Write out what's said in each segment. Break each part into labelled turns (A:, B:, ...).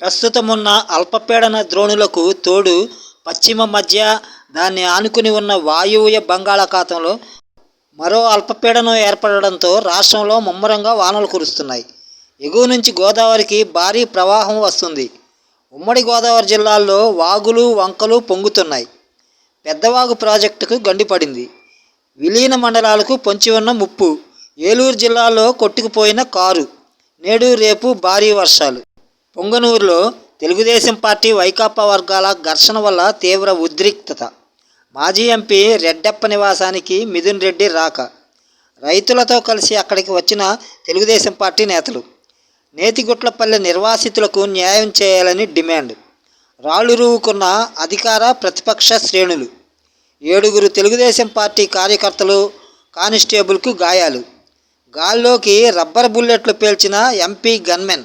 A: ప్రస్తుతం ఉన్న అల్పపీడన ద్రోణులకు తోడు పశ్చిమ మధ్య దాన్ని ఆనుకుని ఉన్న వాయువ్య బంగాళాఖాతంలో మరో అల్పపీడనం ఏర్పడడంతో రాష్ట్రంలో ముమ్మరంగా వానలు కురుస్తున్నాయి. ఎగువ నుంచి గోదావరికి భారీ ప్రవాహం వస్తుంది. ఉమ్మడి గోదావరి జిల్లాల్లో వాగులు వంకలు పొంగుతున్నాయి. పెద్దవాగు ప్రాజెక్టుకు గండిపడింది విలీన మండలాలకు పొంచి ఉన్న ముప్పు. ఏలూరు జిల్లాలో కొట్టుకుపోయిన కారు. నేడు రేపు భారీ వర్షాలు. పొంగనూరులో తెలుగుదేశం పార్టీ వైకాపా వర్గాల ఘర్షణ వల్ల తీవ్ర ఉద్రిక్తత. మాజీ ఎంపీ రెడ్డప్ప నివాసానికి మిథున్ రెడ్డి రాక. రైతులతో కలిసి అక్కడికి వచ్చిన తెలుగుదేశం పార్టీ నేతలు. నేతిగుట్లపల్లె నిర్వాసితులకు న్యాయం చేయాలని డిమాండ్. రాళ్ళురువుకున్న అధికార ప్రతిపక్ష శ్రేణులు. ఏడుగురు తెలుగుదేశం పార్టీ కార్యకర్తలు కానిస్టేబుల్కు గాయాలు. గాల్లోకి రబ్బర్ బుల్లెట్లు పేల్చిన ఎంపీ గన్మెన్.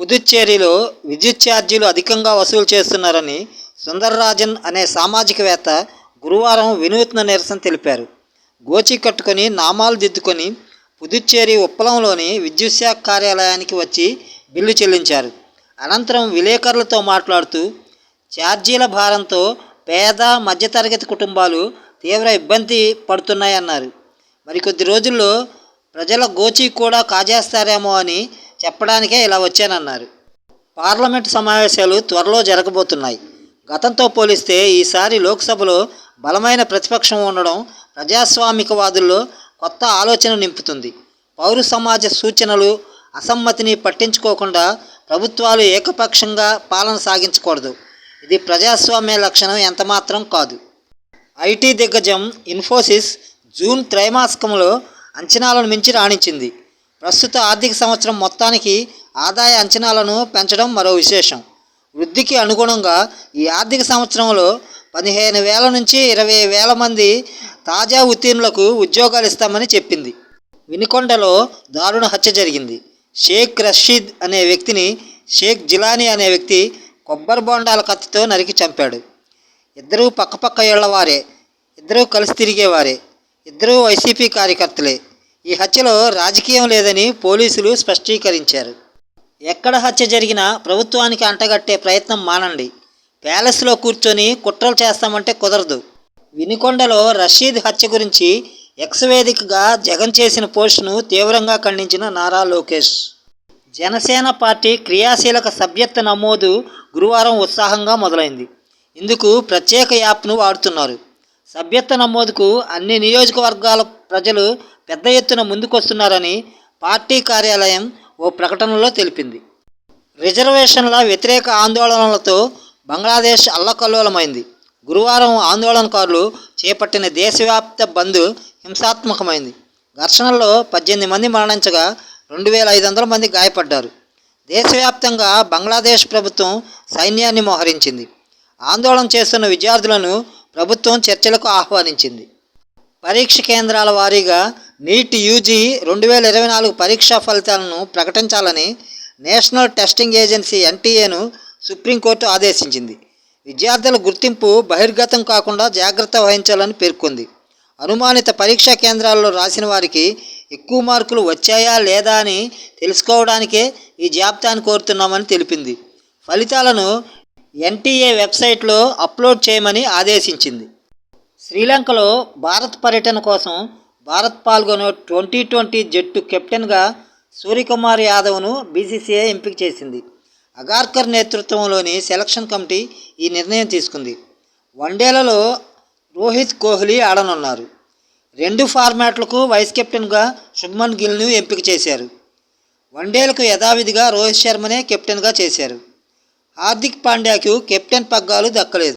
A: పుదుచ్చేరిలో విద్యుత్ ఛార్జీలు అధికంగా వసూలు చేస్తున్నారని సుందర్రాజన్ అనే సామాజికవేత్త గురువారం వినూత్న నిరసన తెలిపారు. గోచి కట్టుకొని నామాలు దిద్దుకొని పుదుచ్చేరి ఉప్పలంలోని విద్యుత్ శాఖ కార్యాలయానికి వచ్చి బిల్లు చెల్లించారు. అనంతరం విలేకరులతో మాట్లాడుతూ ఛార్జీల భారంతో పేద మధ్యతరగతి కుటుంబాలు తీవ్ర ఇబ్బంది పడుతున్నాయన్నారు. మరికొద్ది రోజుల్లో ప్రజల గోచి కూడా కాజేస్తారేమో అని చెప్పడానికే ఇలా వచ్చానన్నారు. పార్లమెంట్ సమావేశాలు త్వరలో జరగబోతున్నాయి. గతంతో పోలిస్తే ఈసారి లోక్సభలో బలమైన ప్రతిపక్షం ఉండడం ప్రజాస్వామికవాదుల్లో కొత్త ఆలోచన నింపుతుంది. పౌర సమాజ సూచనలు అసమ్మతిని పట్టించుకోకుండా ప్రభుత్వాలు ఏకపక్షంగా పాలన సాగించకూడదు. ఇది ప్రజాస్వామ్య లక్షణం ఎంతమాత్రం కాదు. ఐటీ దిగ్గజం ఇన్ఫోసిస్ జూన్ త్రైమాసికంలో అంచనాలను మించి రాణించింది. ప్రస్తుత ఆర్థిక సంవత్సరం మొత్తానికి ఆదాయ అంచనాలను పెంచడం మరో విశేషం. వృద్ధికి అనుగుణంగా ఈ ఆర్థిక సంవత్సరంలో పదిహేను వేల నుంచి ఇరవై వేల మంది తాజా ఉత్తీర్ణులకు ఉద్యోగాలు ఇస్తామని చెప్పింది. వినికొండలో దారుణ హత్య జరిగింది. షేక్ రషీద్ అనే వ్యక్తిని షేక్ జిలానీ అనే వ్యక్తి కొబ్బరి బొండాల కత్తితో నరికి చంపాడు. ఇద్దరూ పక్కపక్క ఏళ్ళవారే ఇద్దరూ కలిసి తిరిగేవారే ఇద్దరూ వైసీపీ కార్యకర్తలే. ఈ హత్యలో రాజకీయం లేదని పోలీసులు స్పష్టీకరించారు. ఎక్కడ హత్య జరిగినా ప్రభుత్వానికి అంటగట్టే ప్రయత్నం మానండి. ప్యాలెస్లో కూర్చొని కుట్రలు చేస్తామంటే కుదరదు. వినికొండలో రషీద్ హత్య గురించి ఎక్స్వేదికగా జగన్ చేసిన పోస్టును తీవ్రంగా ఖండించిన నారా లోకేష్. జనసేన పార్టీ క్రియాశీలక సభ్యత్వ నమోదు గురువారం ఉత్సాహంగా మొదలైంది. ఇందుకు ప్రత్యేక యాప్ను వాడుతున్నారు. సభ్యత్వ నమోదుకు అన్ని నియోజకవర్గాల ప్రజలు పెద్ద ఎత్తున ముందుకొస్తున్నారని పార్టీ కార్యాలయం ఓ ప్రకటనలో తెలిపింది. రిజర్వేషన్ల వ్యతిరేక ఆందోళనలతో బంగ్లాదేశ్ అల్లకల్లోలమైంది. గురువారం ఆందోళనకారులు చేపట్టిన దేశవ్యాప్త బంద్ హింసాత్మకమైంది. ఘర్షణల్లో పద్దెనిమిది మంది మరణించగా రెండు వేల ఐదు వందల మంది గాయపడ్డారు. దేశవ్యాప్తంగా బంగ్లాదేశ్ ప్రభుత్వం సైన్యాన్ని మోహరించింది. ఆందోళన చేస్తున్న విద్యార్థులను ప్రభుత్వం చర్చలకు ఆహ్వానించింది. పరీక్ష కేంద్రాల వారీగా నీట్ యూజీ రెండు వేల ఇరవై నాలుగు పరీక్షా ఫలితాలను ప్రకటించాలని నేషనల్ టెస్టింగ్ ఏజెన్సీ ఎన్టీఏను సుప్రీంకోర్టు ఆదేశించింది. విద్యార్థుల గుర్తింపు బహిర్గతం కాకుండా జాగ్రత్త వహించాలని పేర్కొంది. అనుమానిత పరీక్షా కేంద్రాల్లో రాసిన వారికి ఎక్కువ మార్కులు వచ్చాయా లేదా అని తెలుసుకోవడానికే ఈ జాబితాను కోరుతున్నామని తెలిపింది. ఫలితాలను ఎన్టీఏ వెబ్సైట్లో అప్లోడ్ చేయమని ఆదేశించింది. శ్రీలంకలో భారత్ పర్యటన కోసం భారత్ పాల్గొనే ట్వంటీ ట్వంటీ జట్టు కెప్టెన్గా సూర్యకుమార్ యాదవ్ను బీసీసీఐ ఎంపిక చేసింది. అగార్కర్ నేతృత్వంలోని సెలక్షన్ కమిటీ ఈ నిర్ణయం తీసుకుంది. వన్డేలలో రోహిత్ కోహ్లీ ఆడనున్నారు. రెండు ఫార్మాట్లకు వైస్ కెప్టెన్గా శుభ్మన్ గిల్ను ఎంపిక చేశారు. వన్డేలకు యథావిధిగా రోహిత్ శర్మనే కెప్టెన్గా చేశారు. హార్దిక్ పాండ్యాకు కెప్టెన్ పగ్గాలు దక్కలేదు.